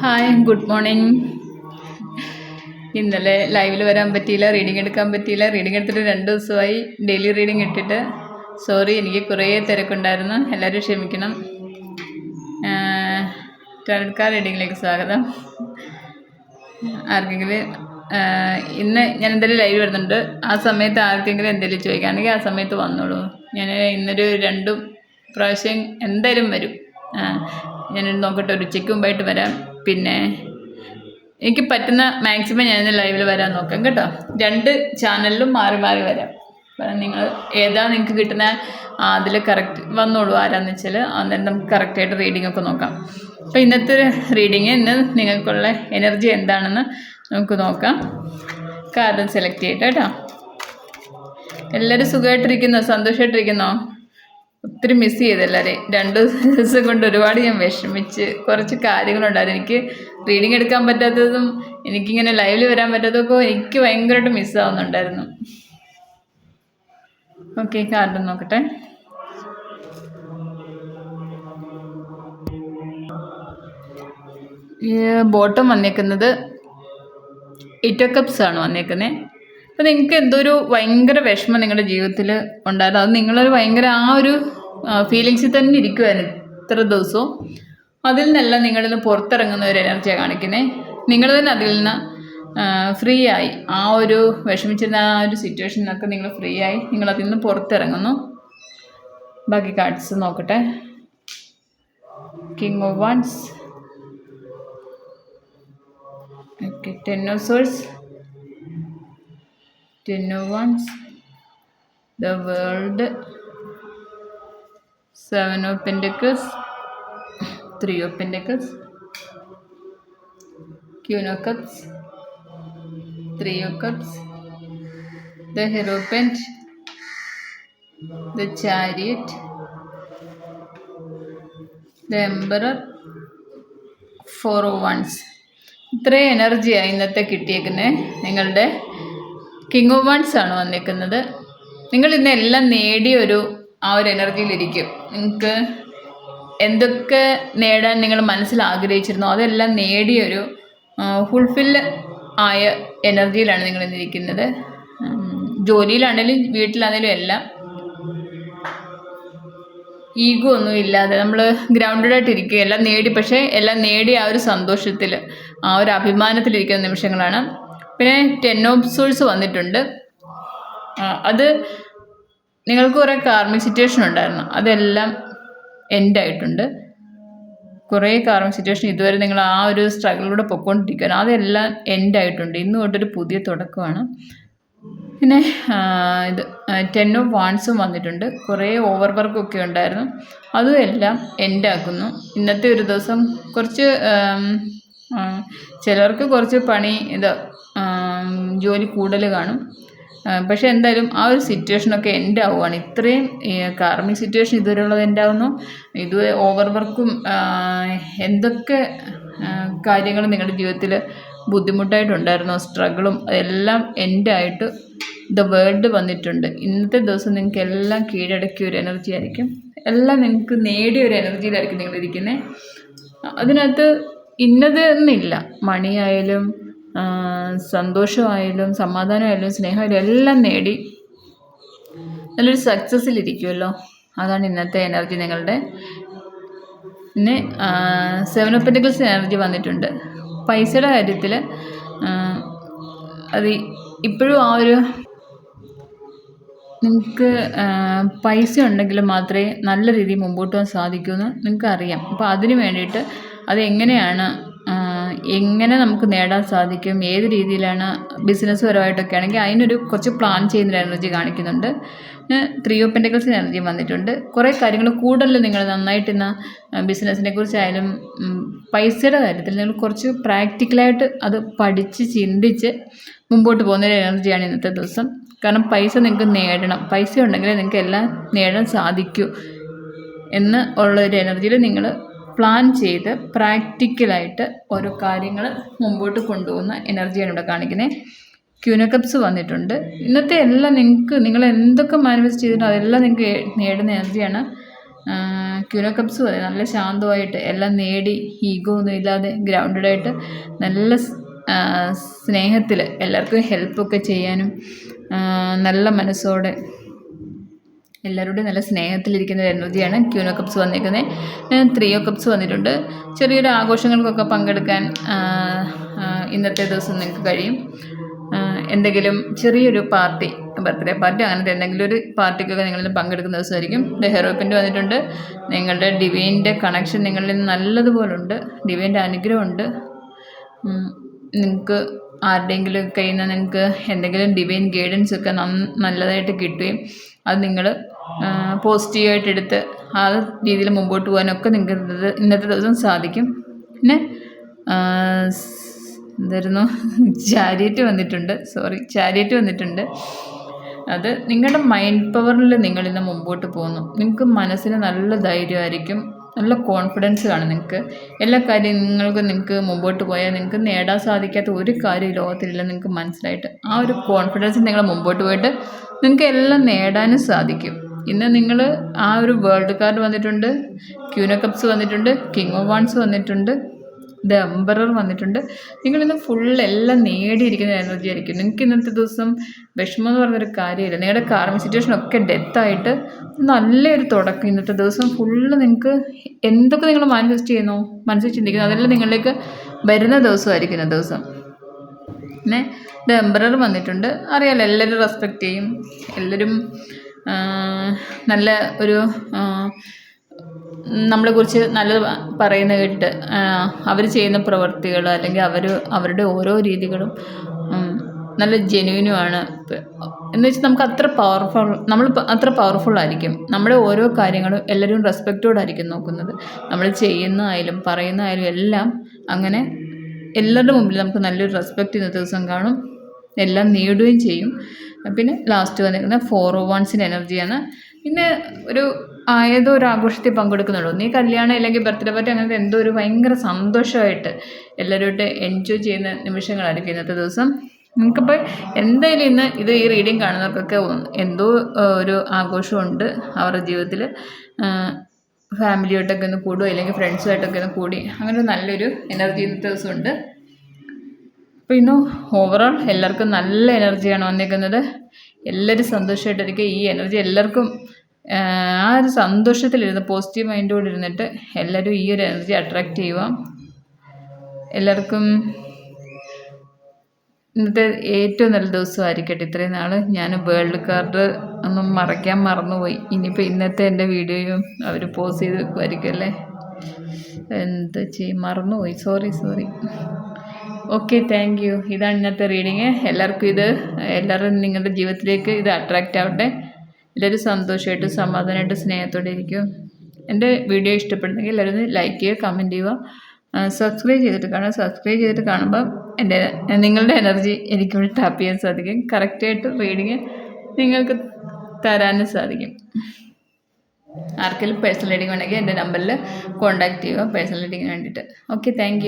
Hi good morning ഇന്നലെ ലൈവിൽ വരാൻ പറ്റിയില്ല റീഡിംഗ് എടുക്കാൻ പറ്റിയില്ല. റീഡിംഗ് എടുത്തിട്ട് രണ്ട് ദിവസമായി ഡെയിലി റീഡിംഗ് ഇട്ടിട്ട്. സോറി എനിക്ക് കുറേ തിരക്കുണ്ടായിരുന്നു. എല്ലാവരും ക്ഷമിക്കണം. ടെറക്കാർ റീഡിങ്ങിലേക്ക് സ്വാഗതം. ആർക്കെങ്കിലും ഇന്ന് ഞാൻ എന്തെങ്കിലും ലൈവ് വരുന്നുണ്ട്. ആ സമയത്ത് ആർക്കെങ്കിലും എന്തെങ്കിലും ചോദിക്കുകയാണെങ്കിൽ ആ സമയത്ത് വന്നോളൂ. ഞാൻ ഇന്നൊരു രണ്ടും പ്രാവശ്യം എന്തായാലും വരും. ഞാൻ നോക്കട്ടെ ഒരു ഉച്ചയ്ക്ക് മുമ്പായിട്ട് വരാം. പിന്നെ എനിക്ക് പറ്റുന്ന മാക്സിമം ഞാൻ ലൈവിൽ വരാൻ നോക്കാം കേട്ടോ. രണ്ട് ചാനലിലും മാറി മാറി വരാം. നിങ്ങൾ ഏതാ നിങ്ങൾക്ക് കിട്ടുന്ന അതിൽ കറക്റ്റ് വന്നോളൂ ആരാന്ന് വെച്ചാൽ അന്നേരം നമുക്ക് കറക്റ്റായിട്ട് റീഡിംഗ് ഒക്കെ നോക്കാം. അപ്പോൾ ഇന്നത്തെ റീഡിങ് ഇന്ന് നിങ്ങൾക്കുള്ള എനർജി എന്താണെന്ന് നമുക്ക് നോക്കാം. കാർഡ് സെലക്ട് ചെയ്യട്ടെ കേട്ടോ. എല്ലാവരും സുഖമായിട്ടിരിക്കുന്നോ? സന്തോഷമായിട്ടിരിക്കുന്നോ? ഒത്തിരി മിസ് ചെയ്ത് എല്ലാവരെയും രണ്ട് ദിവസം കൊണ്ട് ഒരുപാട് ഞാൻ വിഷമിച്ച് കുറച്ച് കാര്യങ്ങളുണ്ടായിരുന്നു. എനിക്ക് റീഡിങ് എടുക്കാൻ പറ്റാത്തതും എനിക്കിങ്ങനെ ലൈവിൽ വരാൻ പറ്റാത്തതൊക്കെ എനിക്ക് ഭയങ്കരമായിട്ട് മിസ്സാവുന്നുണ്ടായിരുന്നു ഓക്കെ കാർഡ് നോക്കട്ടെ. ബോട്ടം വന്നേക്കുന്നത് ഇറ്റോ കപ്സ് ആണ് വന്നേക്കുന്നത് അപ്പോൾ നിങ്ങൾക്ക് എന്തോ ഒരു ഭയങ്കര വിഷമം നിങ്ങളുടെ ജീവിതത്തിൽ ഉണ്ടായിരുന്നു. അത് നിങ്ങളൊരു ഭയങ്കര ആ ഒരു ഫീലിങ്സിൽ തന്നെ ഇരിക്കുമായിരുന്നു ഇത്ര ദിവസവും. അതിൽ നിന്നെല്ലാം നിങ്ങളിൽ നിന്ന് പുറത്തിറങ്ങുന്ന ഒരു എനർജിയാണ് കാണിക്കുന്നത് നിങ്ങൾ തന്നെ അതിൽ നിന്ന് ഫ്രീ ആയി. ആ ഒരു വിഷമിച്ചിരുന്ന ആ ഒരു സിറ്റുവേഷനിൽ നിന്നൊക്കെ നിങ്ങൾ ഫ്രീ ആയി. നിങ്ങൾ അതിൽ നിന്ന് പുറത്തിറങ്ങുന്നു. ബാക്കി കാർഡ്സ് നോക്കട്ടെ. King of wands okay ten of swords ten of wands the world seven of pentacles three of pentacles queen of cups three of cups the hierophant the chariot the emperor four of wands ഇത്രയും എനർജിയാണ് ഇന്നത്തെ കിട്ടിയേക്കുന്നത് നിങ്ങളുടെ king of once ആണ് വന്നേക്കുന്നത് നിങ്ങൾ ഇന്ന് എല്ലാം നേടിയ ഒരു ആ ഒരു എനർജിയിലിരിക്കും നിങ്ങൾക്ക് എന്തൊക്കെ നേടാൻ നിങ്ങൾ മനസ്സിൽ ആഗ്രഹിച്ചിരുന്നോ അതെല്ലാം നേടിയൊരു ഫുൾഫിൽ ആയ എനർജിയിലാണ് നിങ്ങൾ ഇന്നിരിക്കുന്നത് ജോലിയിലാണേലും വീട്ടിലാണേലും എല്ലാം ഈഗോ ഒന്നും ഇല്ലാതെ നമ്മൾ ഗ്രൗണ്ടഡ് ആയിട്ട് ഇരിക്കുക എല്ലാം നേടി പക്ഷേ എല്ലാം നേടി ആ ഒരു സന്തോഷത്തിൽ ആ ഒരു അഭിമാനത്തിലിരിക്കുന്ന നിമിഷങ്ങളാണ്. പിന്നെ ടെൻ ഓഫ് സോൾസ് വന്നിട്ടുണ്ട്. അത് നിങ്ങൾക്ക് കുറേ കാർമിക് സിറ്റുവേഷൻ ഉണ്ടായിരുന്നു. അതെല്ലാം എൻഡ് ആയിട്ടുണ്ട്. കുറേ കാർമിക് സിറ്റുവേഷൻ ഇതുവരെ നിങ്ങൾ ആ ഒരു സ്ട്രഗിളിലൂടെ പൊയ്ക്കൊണ്ടിരിക്കുകയാണ് അതെല്ലാം എൻഡ് ആയിട്ടുണ്ട്. ഇന്ന് തൊട്ടൊരു പുതിയ തുടക്കമാണ്. പിന്നെ ഇത് ടെൻ ഓഫ് വാൺസും വന്നിട്ടുണ്ട്. കുറേ ഓവർ വർക്കൊക്കെ ഉണ്ടായിരുന്നു. അതും എല്ലാം എൻഡ് ആക്കുന്നു. ഇന്നത്തെ ഒരു ദിവസം കുറച്ച് ചിലർക്ക് കുറച്ച് പണി ഇത് ജോലി കൂടുതൽ കാണും. പക്ഷേ എന്തായാലും ആ ഒരു സിറ്റുവേഷനൊക്കെ എൻഡ് ആവുകയാണ് ഇത്രയും കാർമിക് സിറ്റുവേഷൻ ഇതുവരെയുള്ളത് എൻഡ് ആവുന്നു ഇത് ഓവർ വർക്കും എന്തൊക്കെ കാര്യങ്ങൾ നിങ്ങളുടെ ജീവിതത്തിൽ ബുദ്ധിമുട്ടായിട്ടുണ്ടായിരുന്നോ? സ്ട്രഗിളും എല്ലാം എൻഡായിട്ട് ദ വേൾഡ് വന്നിട്ടുണ്ട്. ഇന്നത്തെ ദിവസം നിങ്ങൾക്ക് എല്ലാം കീഴടക്കിയ ഒരു എനർജി ആയിരിക്കും. എല്ലാം നിങ്ങൾക്ക് നേടിയ ഒരു എനർജിയിലായിരിക്കും നിങ്ങളിരിക്കുന്നത് അതിനകത്ത് ഇന്നത് എന്നില്ല. മണിയായാലും സന്തോഷമായാലും സമാധാനമായാലും സ്നേഹമായാലും എല്ലാം നേടി. നല്ലൊരു സക്സസ്സിലിരിക്കുമല്ലോ അതാണ് ഇന്നത്തെ എനർജി നിങ്ങളുടെ. പിന്നെ സെവൻ ഓഫ് എനർജി വന്നിട്ടുണ്ട്. പൈസയുടെ കാര്യത്തിൽ അത് ഇപ്പോഴും ആ ഒരു നിങ്ങൾക്ക് പൈസ ഉണ്ടെങ്കിൽ മാത്രമേ നല്ല രീതിയിൽ മുമ്പോട്ട് പോകാൻ സാധിക്കൂ എന്ന് നിങ്ങൾക്ക് അറിയാം അപ്പോൾ അതിന് വേണ്ടിയിട്ട് അത് എങ്ങനെയാണ് ആ, എങ്ങനെ നമുക്ക് നേടാൻ സാധിക്കും ഏത് രീതിയിലാണ് ബിസിനസ് പരമായിട്ടൊക്കെ ആണെങ്കിൽ അതിനൊരു കുറച്ച് പ്ലാൻ ചെയ്യുന്ന എനർജി കാണിക്കുന്നുണ്ട്. ത്രീ ഓഫ് പെന്റക്കിൾസ് എനർജി വന്നിട്ടുണ്ട്. കുറേ കാര്യങ്ങൾ കൂടുതൽ നിങ്ങൾ നന്നായിട്ട് ഇന്ന് ബിസിനസ്സിനെ കുറിച്ചായാലും പൈസയുടെ കാര്യത്തിൽ നിങ്ങൾ കുറച്ച് പ്രാക്ടിക്കലായിട്ട് അത് പഠിച്ച് ചിന്തിച്ച് മുമ്പോട്ട് പോകുന്നൊരു എനർജിയാണ് ഇന്നത്തെ ദിവസം. കാരണം പൈസ നിങ്ങൾക്ക് നേടണം. പൈസ ഉണ്ടെങ്കിലേ നിങ്ങൾക്ക് എല്ലാം നേടാൻ സാധിക്കൂ എന്ന് ഉള്ളൊരു എനർജിയിൽ നിങ്ങൾ പ്ലാൻ ചെയ്ത് പ്രാക്ടിക്കലായിട്ട് ഓരോ കാര്യങ്ങൾ മുമ്പോട്ട് കൊണ്ടുപോകുന്ന എനർജിയാണ് ഇവിടെ കാണിക്കുന്നത് ക്യൂനക്കപ്സ് വന്നിട്ടുണ്ട്. ഇന്നത്തെ എല്ലാം നിങ്ങൾക്ക് നിങ്ങൾ എന്തൊക്കെ മാനിഫെസ്റ്റ് ചെയ്തിട്ടുണ്ടോ അതെല്ലാം നിങ്ങൾക്ക് നേടുന്ന എനർജിയാണ് ക്യൂനക്കപ്സ് കപ്സ് നല്ല ശാന്തമായിട്ട് എല്ലാം നേടി ഈഗോ ഒന്നും ഇല്ലാതെ ഗ്രൗണ്ടഡായിട്ട് നല്ല സ്നേഹത്തിൽ എല്ലാവർക്കും ഹെൽപ്പൊക്കെ ചെയ്യാനും നല്ല മനസ്സോടെ എല്ലാവരോടും നല്ല സ്നേഹത്തിലിരിക്കുന്ന ഒരു എനർജിയാണ് ക്യൂനോ കപ്സ് വന്നിരിക്കുന്നത് ത്രീയോ കപ്സ് വന്നിട്ടുണ്ട്. ചെറിയൊരു ആഘോഷങ്ങൾക്കൊക്കെ പങ്കെടുക്കാൻ ഇന്നത്തെ ദിവസം നിങ്ങൾക്ക് കഴിയും. എന്തെങ്കിലും ചെറിയൊരു പാർട്ടി ബർത്ത്ഡേ പാർട്ടി അങ്ങനത്തെ എന്തെങ്കിലും ഒരു പാർട്ടിക്കൊക്കെ നിങ്ങളിൽ പങ്കെടുക്കുന്ന ദിവസമായിരിക്കും. ഹെറോപ്പിന്റെ വന്നിട്ടുണ്ട്. നിങ്ങളുടെ ഡിവൈന്റെ കണക്ഷൻ നിങ്ങളിൽ നിന്ന് നല്ലതുപോലുണ്ട്. ഡിവൈന്റെ അനുഗ്രഹമുണ്ട്. നിങ്ങൾക്ക് ആരുടെയെങ്കിലും കയ്യിൽ നിന്ന് നിങ്ങൾക്ക് എന്തെങ്കിലും ഡിവൈൻ ഗൈഡൻസ് ഒക്കെ നല്ലതായിട്ട് കിട്ടുകയും അത് നിങ്ങൾ പോസിറ്റീവായിട്ട് എടുത്ത് ആ രീതിയിൽ മുമ്പോട്ട് പോകാനൊക്കെ നിങ്ങൾക്ക് ഇന്നത്തെ ദിവസം സാധിക്കും. പിന്നെ എന്തായിരുന്നു? ചാരിയറ്റ് വന്നിട്ടുണ്ട്. സോറി ചാരിയറ്റ് വന്നിട്ടുണ്ട്. അത് നിങ്ങളുടെ മൈൻഡ് പവറിൽ നിങ്ങളിന്ന് മുമ്പോട്ട് പോകുന്നു. നിങ്ങൾക്ക് മനസ്സിന് നല്ല ധൈര്യമായിരിക്കും. നല്ല കോൺഫിഡൻസ് കാണും നിങ്ങൾക്ക് എല്ലാ കാര്യങ്ങൾക്കും നിങ്ങൾക്ക് നിങ്ങൾക്ക് മുമ്പോട്ട് പോയാൽ നിങ്ങൾക്ക് നേടാൻ സാധിക്കാത്ത ഒരു കാര്യം ലോകത്തിലില്ല നിങ്ങൾക്ക് മനസ്സിലായിട്ട്. ആ ഒരു കോൺഫിഡൻസ് നിങ്ങൾ മുമ്പോട്ട് പോയിട്ട് നിങ്ങൾക്ക് എല്ലാം നേടാനും സാധിക്കും. ഇന്ന് നിങ്ങൾ ആ ഒരു വേൾഡ് കാർഡ് വന്നിട്ടുണ്ട് ക്യൂനോ കപ്സ് വന്നിട്ടുണ്ട് കിങ് ഓഫ് വാൺസ് വന്നിട്ടുണ്ട് ദ എംബറർ വന്നിട്ടുണ്ട്. നിങ്ങളിന്ന് ഫുൾ എല്ലാം നേടിയിരിക്കുന്ന എനർജി ആയിരിക്കും നിങ്ങൾക്ക് ഇന്നത്തെ ദിവസം വിഷമം എന്ന് പറഞ്ഞൊരു കാര്യമില്ല. നിങ്ങളുടെ കാർമിക് സിറ്റുവേഷൻ ഒക്കെ ഡെത്തായിട്ട് നല്ലൊരു തുടക്കം. ഇന്നത്തെ ദിവസം ഫുള്ള് നിങ്ങൾക്ക് എന്തൊക്കെ നിങ്ങൾ മാനിഫെസ്റ്റ് ചെയ്യുന്നു? മനസ്സിൽ ചിന്തിക്കുന്നു. അതെല്ലാം നിങ്ങളിലേക്ക് വരുന്ന ദിവസമായിരിക്കും ഇന്ന ദിവസം. പിന്നെ ദ എംബറർ വന്നിട്ടുണ്ട്. അറിയാലോ എല്ലാവരും റെസ്പെക്റ്റ് ചെയ്യും. എല്ലാവരും നല്ല ഒരു നമ്മളെക്കുറിച്ച് നല്ലത് നല്ല പറയുന്ന കേട്ട് അവർ ചെയ്യുന്ന പ്രവർത്തികൾ അല്ലെങ്കിൽ അവർ അവരുടെ ഓരോ രീതികളും നല്ല ജെന്യൂനുമാണ് എന്ന് വെച്ചാൽ നമുക്ക് അത്ര പവർഫുൾ നമ്മൾ അത്ര പവർഫുൾ ആയിരിക്കും. നമ്മുടെ ഓരോ കാര്യങ്ങളും എല്ലാവരും റെസ്പെക്റ്റോടായിരിക്കും നോക്കുന്നത്. നമ്മൾ ചെയ്യുന്നതായാലും പറയുന്നതായാലും എല്ലാം അങ്ങനെ എല്ലാവരുടെ മുമ്പിൽ നമുക്ക് നല്ലൊരു റെസ്പെക്റ്റ് ഇന്നത്തെ ദിവസം കാണും. എല്ലാം നേടുകയും ചെയ്യും. പിന്നെ ലാസ്റ്റ് വന്നിരിക്കുന്ന ഫോർ വൺസിന്റെ എനർജിയാണ് പിന്നെ ഒരു ഏതോ ഒരു ആഘോഷത്തിൽ പങ്കെടുക്കുന്നുള്ളൂ. നീ കല്യാണം അല്ലെങ്കിൽ ബർത്ത്ഡേ പാർട്ടി അങ്ങനത്തെ എന്തോ ഒരു ഭയങ്കര സന്തോഷമായിട്ട് എല്ലാവരുമായിട്ട് എൻജോയ് ചെയ്യുന്ന നിമിഷങ്ങളായിരിക്കും ഇന്നത്തെ ദിവസം. നിങ്ങൾക്കിപ്പോൾ എന്തായാലും ഇന്ന് ഇത് ഈ റീഡിങ് കാണുന്നവർക്കൊക്കെ എന്തോ ഒരു ആഘോഷമുണ്ട് അവരുടെ ജീവിതത്തിൽ. ഫാമിലിയായിട്ടൊക്കെ ഒന്ന് കൂടുക അല്ലെങ്കിൽ ഫ്രണ്ട്സുമായിട്ടൊക്കെ ഒന്ന് കൂടി. അങ്ങനെ നല്ലൊരു എനർജി ഇന്നത്തെ ദിവസമുണ്ട്. അപ്പോൾ ഇന്ന് ഓവറോൾ എല്ലാവർക്കും നല്ല എനർജിയാണ് വന്നിരിക്കുന്നത്. എല്ലാവരും സന്തോഷമായിട്ടിരിക്കുക. ഈ എനർജി എല്ലാവർക്കും ആ, ഒരു സന്തോഷത്തിലിരുന്ന് പോസിറ്റീവ് മൈൻഡോട് ഇരുന്നിട്ട് എല്ലാവരും ഈ ഒരു എനർജി അട്രാക്റ്റ് ചെയ്യുക. എല്ലാവർക്കും ഇന്നത്തെ ഏറ്റവും നല്ല ദിവസമായിരിക്കട്ടെ. ഇത്രയും നാൾ ഞാൻ വേൾഡ് കാർഡ് ഒന്നും മറയ്ക്കാൻ മറന്നുപോയി. ഇനിയിപ്പോൾ ഇന്നത്തെ എന്റെ വീഡിയോയും അവർ പോസ് ചെയ്ത് വെക്കുമായിരിക്കും അല്ലേ? എന്താ ചെയ്യും? മറന്നുപോയി. Sorry sorry okay thank you ഇതാണ് ഇന്നത്തെ റീഡിങ് എല്ലാവർക്കും ഇത് എല്ലാവരും നിങ്ങളുടെ ജീവിതത്തിലേക്ക് ഇത് അട്രാക്റ്റ് ആവട്ടെ. എല്ലാവരും സന്തോഷമായിട്ട് സമാധാനമായിട്ട് സ്നേഹത്തോടെ ഇരിക്കും. എന്റെ വീഡിയോ ഇഷ്ടപ്പെടുന്നെങ്കിൽ എല്ലാവരും ലൈക്ക് ചെയ്യുക കമന്റ് ചെയ്യുക. സബ്സ്ക്രൈബ് ചെയ്തിട്ട് കാണുക. സബ്സ്ക്രൈബ് ചെയ്തിട്ട് കാണുമ്പോൾ എന്റെ നിങ്ങളുടെ എനർജി എനിക്ക് ഇവിടെ ടാപ്പ് ചെയ്യാൻ സാധിക്കും. കറക്റ്റായിട്ട് റീഡിങ് നിങ്ങൾക്ക് തരാനും സാധിക്കും. ആർക്കെങ്കിലും പേഴ്സണൽ റീഡിങ് വേണമെങ്കിൽ എന്റെ നമ്പറിൽ കോൺടാക്റ്റ് ചെയ്യുക പേഴ്സണൽ റീഡിങ്ങിന് വേണ്ടിയിട്ട്. Okay thank